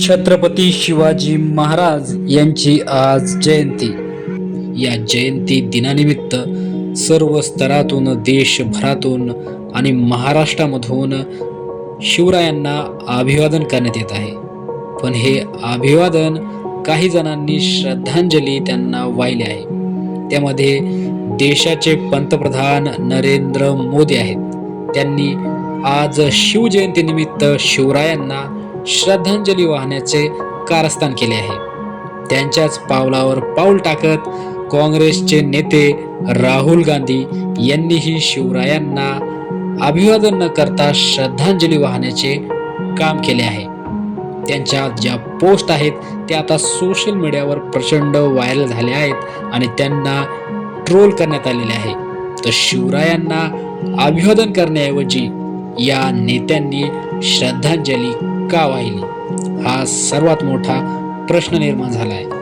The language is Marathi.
छत्रपती शिवाजी महाराज यांची आज जयंती. या जयंती दिनानिमित्त सर्व स्तरातून देशभरातून आणि महाराष्ट्रामधून शिवरायांना अभिवादन करण्यात येत आहे. पण हे अभिवादन काही जणांनी श्रद्धांजली त्यांना वाहिले आहे. त्यामध्ये देशाचे पंतप्रधान नरेंद्र मोदी आहेत. त्यांनी आज शिवजयंतीनिमित्त शिवरायांना श्रद्धांजली वाहण्याचे कारस्थान केले आहे. त्यांच्याच पावलावर पाऊल टाकत काँग्रेसचे नेते राहुल गांधी यांनीही शिवरायांना अभिवादन न करता श्रद्धांजली वाहण्याचे काम केले आहे. त्यांच्या ज्या पोस्ट आहेत त्या आता सोशल मीडियावर प्रचंड व्हायरल झाल्या आहेत आणि त्यांना ट्रोल करण्यात आलेले आहे. तर शिवरायांना अभिवादन करण्याऐवजी या नेत्यांनी श्रद्धांजली का वाहिली हा सर्वात मोठा प्रश्न निर्माण झाला आहे